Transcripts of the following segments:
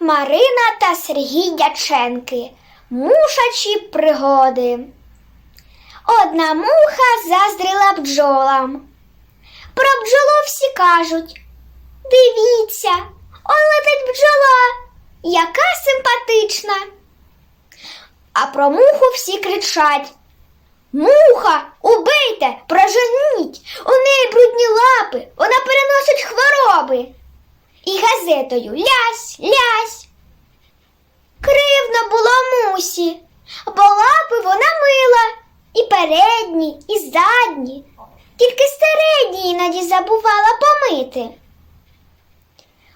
Марина та Сергій Дяченки. Мушачі пригоди. Одна муха заздрила бджолам. Про бджолу всі кажуть. Дивіться, он летить бджола, яка симпатична. А про муху всі кричать. Муха, убийте, проженіть, у неї брудні лапи, вона переносить хвороби. І газетою лясь, лясь. Кривно було мусі, бо лапи вона мила і передні, і задні, тільки середні іноді забувала помити.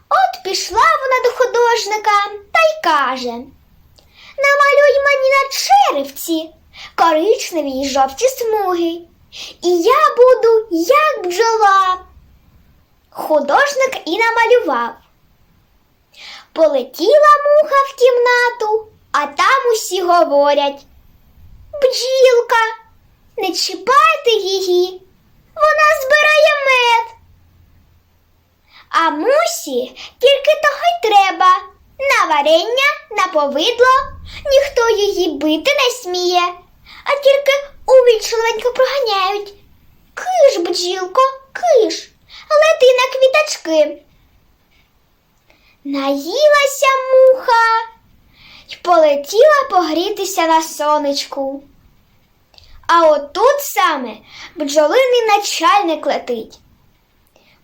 От пішла вона до художника та й каже Намалюй мені на черевці коричневі й жовті смуги, і я буду як бджола. Художник і намалював. Полетіла муха в кімнату, а там усі говорять Бджілка, не чіпайте її, вона збирає мед. А мусі тільки того й треба. На варення, на повидло, ніхто її бити не сміє, а тільки увічливенько проганяють. Киш, бджілко, на. Наїлася муха й полетіла погрітися на сонечку. А отут саме бджолиний начальник летить.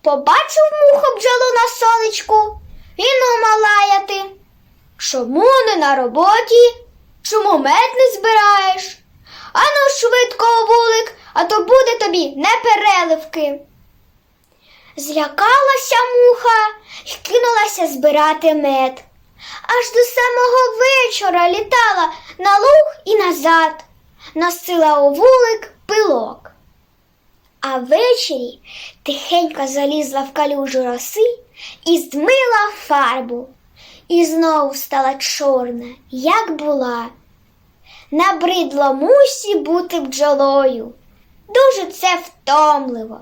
Побачив муху бджолу на сонечку і намалаяти. Чому не на роботі? Чому мед не збираєш? Ану швидко вулик, а то буде тобі непереливки. Злякалася муха і кинулася збирати мед. Аж до самого вечора літала на луг і назад, носила у вулик пилок. А ввечері тихенько залізла в калюжу роси і змила фарбу. І знову стала чорна, як була. Набридло мусі бути бджолою. Дуже це втомливо.